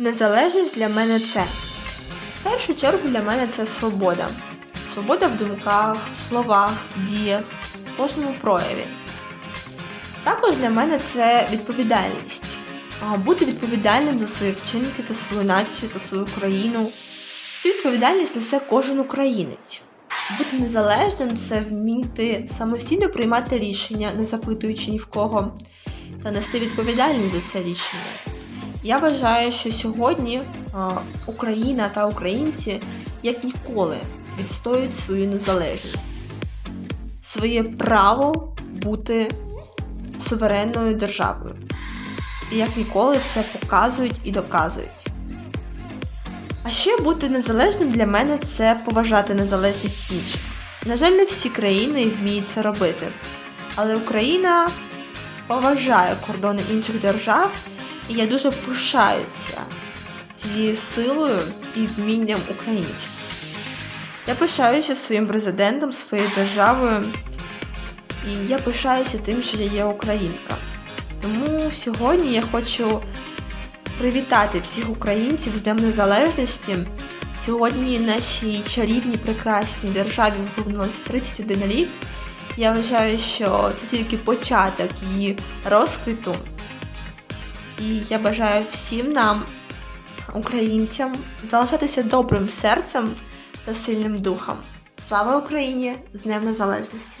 Незалежність для мене це. В першу чергу для мене це свобода. Свобода в думках, в словах, в діях, в кожному прояві. Також для мене це відповідальність. Бути відповідальним за свої вчинки, за свою націю, за свою країну. Цю відповідальність несе кожен українець. Бути незалежним це вміти самостійно приймати рішення, не запитуючи ні в кого, та нести відповідальність за це рішення. Я вважаю, що сьогодні Україна та українці як ніколи відстоюють свою незалежність, своє право бути суверенною державою. І як ніколи це показують і доказують. А ще бути незалежним для мене це поважати незалежність інших. На жаль, не всі країни вміють це робити, але Україна поважає кордони інших держав, і я дуже пишаюся цією силою і вмінням українців. Я пишаюся своїм президентом, своєю державою, і я пишаюся тим, що я є українка. Тому сьогодні я хочу привітати всіх українців з Днем Незалежності. Сьогодні нашій чарівній прекрасній державі виповнилось 31 рік. Я вважаю, що це тільки початок її розквіту. І я бажаю всім нам, українцям, залишатися добрим серцем та сильним духом. Слава Україні! З Днем Незалежності!